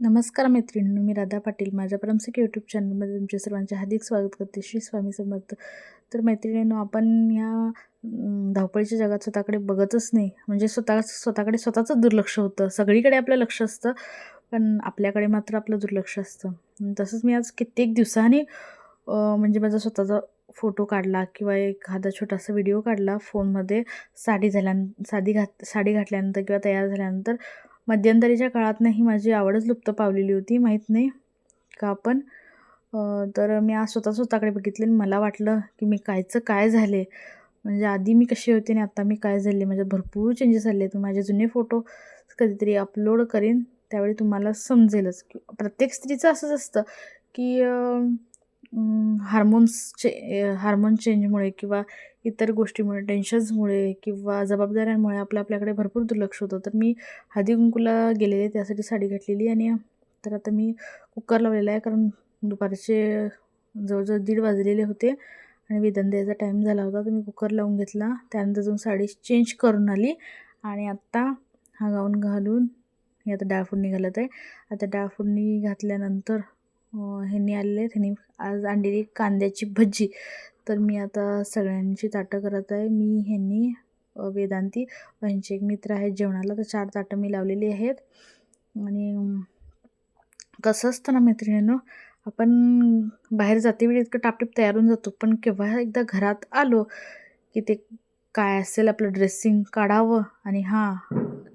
नमस्कार मैत्रिणी मी राधा पाटील. माझ्या परमसिक यूट्यूब चॅनलमध्ये तुमचे सर्वांचे हार्दिक स्वागत करते. श्री स्वामी समर्थ. तर मैत्रिणींनो आपण ह्या धावपळीच्या जगात स्वतःकडे बघतच नाही. म्हणजे स्वतः स्वतःकडे स्वतःचं दुर्लक्ष होतं. सगळीकडे आपलं लक्ष असतं पण आपल्याकडे मात्र आपलं दुर्लक्ष असतं. तसंच मी आज कित्येक दिवसांनी म्हणजे माझा स्वतःचा फोटो काढला किंवा एखादा छोटासा व्हिडिओ काढला फोनमध्ये साडी झाल्यान साडी घात साडी घातल्यानंतर किंवा तयार झाल्यानंतर मध्यंतरीच्या काळातनं ही माझी आवडच लुप्त पावलेली होती माहीत नाही का पण. तर मी आज स्वतः स्वतःकडे बघितले आणि मला वाटलं की मी कायचं काय झाले? म्हणजे आधी मी कशी होते आणि आता मी काय झाले? माझ्यात भरपूर चेंजेस झाले आहेत. माझे जुने फोटो कधीतरी अपलोड करीन त्यावेळी तुम्हाला समजेलच. की प्रत्येक स्त्रीचं असंच असतं की हार्मोन्सचे हार्मोन चेंजमुळे किंवा इतर गोष्टीमुळे टेन्शन्समुळे किंवा जबाबदाऱ्यांमुळे आपलं आपल्याकडे भरपूर दुर्लक्ष होतं. तर मी हळदी कुंकूला गेलेले त्यासाठी साडी घातलेली आणि तर आता मी कुकर लावलेला आहे कारण दुपारचे जवळजवळ दीड वाजलेले होते आणि वेदन द्यायचा टाईम झाला होता तर मी कुकर लावून घेतला. त्यानंतर जाऊन साडी चेंज करून आली आणि आत्ता हा गाऊन घालून हे आता डाळ फोडणी घालत आहे. आता डाळ फोडणी घातल्यानंतर ह्यांनी आलेले आहेत. ह्यांनी आज आणलेली कांद्याची भजी. तर मी आता सगळ्यांची ताटं करत आहे. मी ह्यांनी वेदांती यांचे एक मित्र आहेत जेवणाला. तर चार ताटं मी लावलेली आहेत. आणि कसं असतं ना मैत्रिणींनो आपण बाहेर जाते वेळी इतकं टापटीप तयार होऊन जातो. पण केव्हा एकदा घरात आलो की ते काय असेल आपलं ड्रेसिंग काढावं आणि हां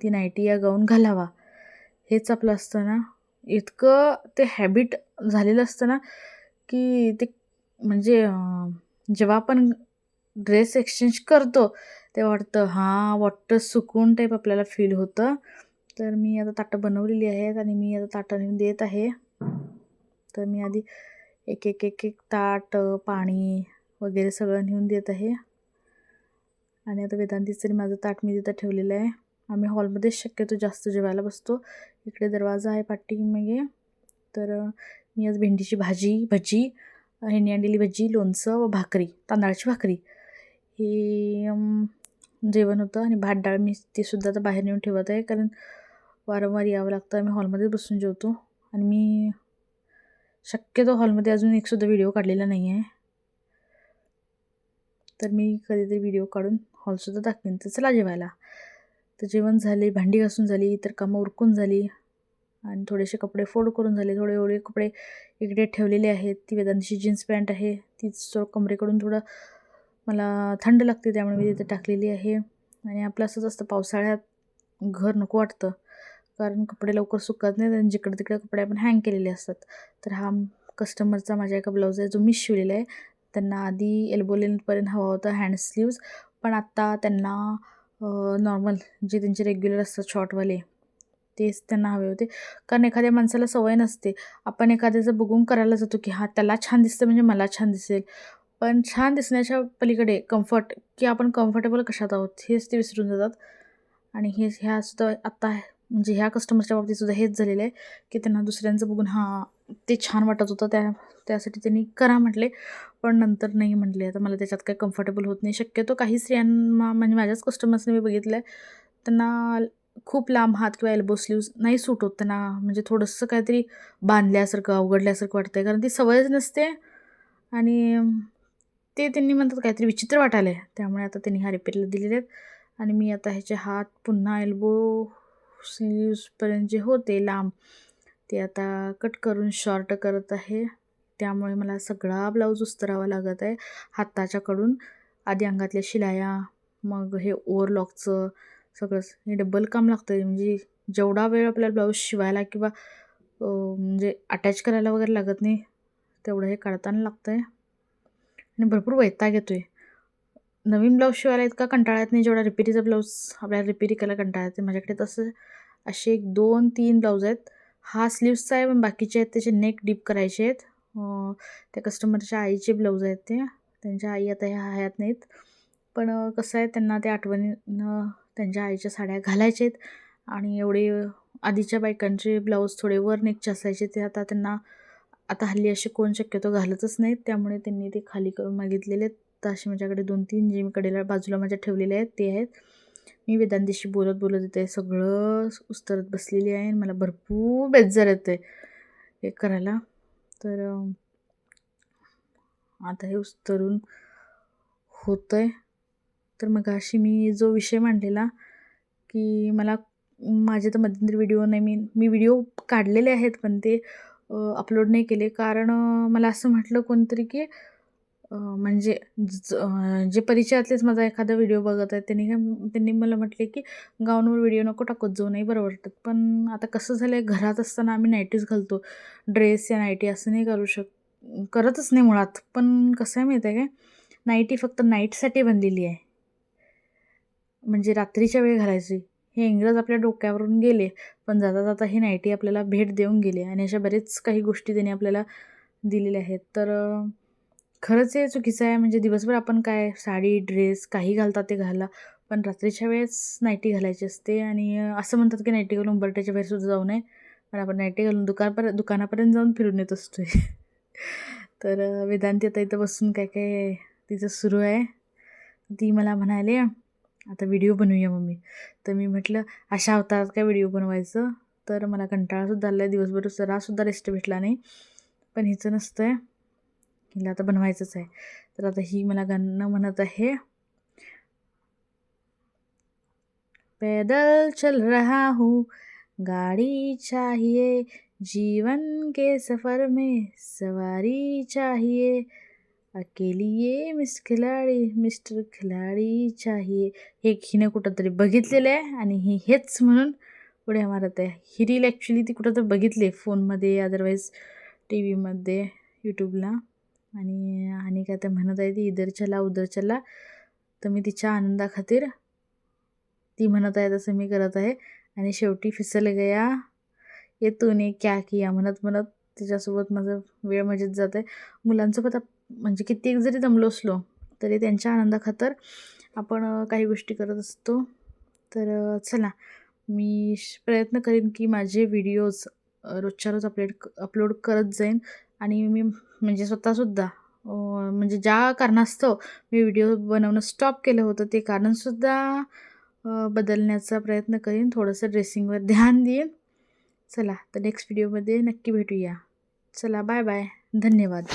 ती नाईटी या गाऊन घालावा. हेच आपलं असतं ना. इतकं ते हॅबिट झालेलं असतं ना की ते म्हणजे जेव्हा आपण ड्रेस एक्सचेंज करतो तेव्हा वाटतं हां वाटतं सुकून टाईप आपल्याला फील होतं. तर मी आता ताटं बनवलेली आहेत आणि मी आता ताटं नेऊन देत आहे. तर मी आधी एक एक एक एक ताट पाणी वगैरे सगळं नेऊन देत आहे. आणि आता वेदांतीचं तरी माझं ताट मी तिथं ठेवलेलं आहे. आम्ही हॉलमध्येच शक्यतो जास्त जेवायला बसतो. इकडे दरवाजा आहे पाठीमागे. तर मी आज भेंडीची भाजी भजी ह्यांनी आणलेली भजी लोणचं व भाकरी तांदळाची भाकरी. हे जेवण होतं आणि भात डाळ मी ते सुद्धा आता बाहेर नेऊन ठेवत आहे. कारण वारंवार यावं लागतं. आम्ही हॉलमध्येच बसून जेवतो. आणि मी शक्यतो हॉलमध्ये अजून एकसुद्धा व्हिडिओ काढलेला नाही आहे. तर मी कधीतरी व्हिडिओ काढून हॉलसुद्धा दाखवेन. तर चला जेवायला. तर जेवण झाले भांडी घासून झाली इतर कामं उरकून झाली. आणि थोडेसे कपडे फोल्ड करून झाले. थोडे एवढे कपडे इकडे ठेवलेले आहेत. ती वेदांतीची जीन्स पॅन्ट आहे. तीच कमरेकडून थोडं मला थंड लागते त्यामुळे मी तिथे टाकलेली आहे. आणि आपलं असंच असतं पावसाळ्यात घर नको वाटतं. कारण कपडे लवकर सुकत नाहीत आणि जिकडे तिकडे कपडे आपण हँग केलेले असतात. तर हा कस्टमरचा माझ्या एका ब्लाऊज आहे जो मी शिवलेला आहे. त्यांना आधी एल्बोलेनपर्यंत हवा होता हँड स्लीव्ज पण आत्ता त्यांना नॉर्मल जे त्यांचे रेग्युलर असतात शॉर्टवाले तेच त्यांना हवे होते. कारण एखाद्या माणसाला सवय नसते. आपण एखाद्याचं बघून करायला जातो की हा त्याला छान दिसतं म्हणजे मला छान दिसेल. पण छान दिसण्याच्या पलीकडे कम्फर्ट की आपण कम्फर्टेबल कशात आहोत हेच ते विसरून जातात. आणि हे ह्या सुद्धा आत्ता म्हणजे ह्या कस्टमरच्या बाबतीत सुद्धा हेच झालेलं आहे की त्यांना दुसऱ्यांचं बघून हां ते छान वाटत होतं त्या त्यासाठी त्यांनी करा म्हटले. पण नंतर नाही म्हटले. आता मला त्याच्यात काही कम्फर्टेबल होत नाही. शक्यतो काही स्त्रियांना म्हणजे माझ्याच कस्टमर्सने मी बघितलं आहे त्यांना खूप लांब हात किंवा एल्बो स्लीव्ज नाही सूट होत. त्यांना म्हणजे थोडंसं काहीतरी बांधल्यासारखं अवघडल्यासारखं वाटतं आहे कारण ती सवयच नसते. आणि ते त्यांनी म्हणतात काहीतरी विचित्र वाटायला आहे त्यामुळे आता त्यांनी हा रिपेअरला दिलेले आहेत. आणि मी आता ह्याचे हात पुन्हा एल्बो स्लीव्सपर्यंत जे होते लांब ते आता कट करून शॉर्ट करत आहे. त्यामुळे मला सगळा ब्लाऊज उस्तरावा लागत आहे. हाताच्याकडून आधी अंगातल्या शिलाया मग हे ओवरलॉकचं सगळंच. हे डबल काम लागतं आहे म्हणजे जेवढा वेळ आपल्याला ब्लाऊज शिवायला किंवा म्हणजे अटॅच करायला वगैरे लागत नाही तेवढं हे काढताना लागतं आहे आणि भरपूर वैताग येतो आहे नवीन ब्लाऊज शिवायला इतका कंटाळा येत नाही जेवढा रिपेरीचा ब्लाऊज आपल्याला रिपेरी करायला कंटाळा येते माझ्याकडे तसं असे एक दोन तीन ब्लाऊज आहेत. हा स्लीव्सचा आहे पण बाकीचे आहेत त्याचे नेक डीप करायचे आहेत. त्या कस्टमरच्या आईचे ब्लाऊज आहेत ते. त्यांच्या आई आता ह्या हयात नाहीत. पण कसं आहे त्यांना त्या आठवणीनं त्यांच्या आईच्या साड्या घालायच्या आहेत. आणि एवढे आधीच्या बायकांचे ब्लाऊज थोडे वर नेकचे असायचे ते आता त्यांना आता हल्ली असे कोण शक्यतो घालतच नाहीत. त्यामुळे त्यांनी ते खाली करून मागितलेले आहेत. तर असे माझ्याकडे दोन तीन जे मी कडेला बाजूला माझ्या ठेवलेले आहेत ते आहेत. मी वेदांतीशी बोलत बोलत येते सगळं उस्तरत बसलेली आहे आणि मला भरपूर बेजार येतं आहे हे करायला. तर आता हे उस्तरून होतं आहे तर मग अशी मी जो विषय मांडलेला की मला माझे तर मध्यंतरी व्हिडिओ नाही मी मी व्हिडिओ काढलेले आहेत पण ते अपलोड नाही केले. कारण मला असं म्हटलं कोणतरी की म्हणजे ज- जे परिचयातलेच माझा एखादा व्हिडिओ बघत आहेत त्यांनी काय त्यांनी मला म्हटले की गाऊनवर व्हिडिओ नको टाकत जाऊ नाही बरं वाटत. पण आता कसं झालं आहे घरात असताना आम्ही नाईटीच घालतो. ड्रेस या नाईटी असं नाही करू शक करतच नाही मुळात. पण कसं आहे माहीत आहे काय? नाईटी फक्त नाईटसाठी बनलेली आहे. म्हणजे रात्रीच्या वेळ घालायची. हे इंग्रज आपल्या डोक्यावरून गेले पण जाता जाता ही नाईटी आपल्याला भेट देऊन गेले आणि अशा बरेच काही गोष्टी त्यांनी आपल्याला दिलेल्या आहेत. तर खरंच हे चुकीचं आहे. म्हणजे दिवसभर आपण काय साडी ड्रेस काही घालतात ते घाला पण रात्रीच्या वेळेस नाईटी घालायची असते आणि असं म्हणतात की नाईटी घालून बर्ट्याच्या बाहेर सुद्धा जाऊ नये. पण आपण नाईटी घालून दुकानपर्यंत दुकानापर्यंत जाऊन फिरून येत असतो आहे तर वेदांती आता इथं बसून काय काय तिचं सुरू आहे. ती मला म्हणाले आता व्हिडिओ बनवूया मम्मी. तर मी म्हटलं अशा अवतारात काय व्हिडिओ बनवायचं? तर मला कंटाळासुद्धा आला आहे दिवसभर जरासुद्धा रेस्ट भेटला नाही. पण हिचं नसतं आहे हिला आता बनवायचंच आहे. तर आता ही मला गाणं म्हणत आहे. पैदल चल रहा हूँ गाड़ी चाहिए जीवन के सफ़र में सवारी चाहिए अकेली ये मिस खिलाडी मिस्टर खिलाडी चाहिए. हे हिने कुठंतरी बघितलेलं आहे आणि ही हेच म्हणून पुढे मारत आहे. ही रील ॲक्च्युली ती कुठं तर बघितली आहे फोनमध्ये अदरवाईज टी व्हीमध्ये यूट्यूबला आणि आणि काय तर म्हणत आहे ती इधर चला उधर चला तर मी तिच्या आनंदाखातीर ती म्हणत आहे तसं मी करत आहे. आणि शेवटी फिसल गया. ये तूने क्या किया? म्हणत म्हणत तिच्यासोबत माझं वेळ मजेत जात आहे मुलांसोबत आप- म्हणजे कित्येक जरी दमलो असलो तरी त्यांच्या आनंदाखातर आपण काही गोष्टी करत असतो. तर चला. मी श- प्रयत्न करेन की माझे व्हिडिओज रोजच्या रोज अपलोड अपलोड करत जाईन. आणि मी म्हणजे स्वतःसुद्धा म्हणजे ज्या कारणास्तव मी व्हिडिओ बनवणं स्टॉप केलं होतं ते कारणसुद्धा बदलण्याचा प्रयत्न करीन. थोडंसं ड्रेसिंगवर ध्यान देईन. चला तर नेक्स्ट व्हिडिओमध्ये नक्की भेटूया. चला बाय बाय धन्यवाद.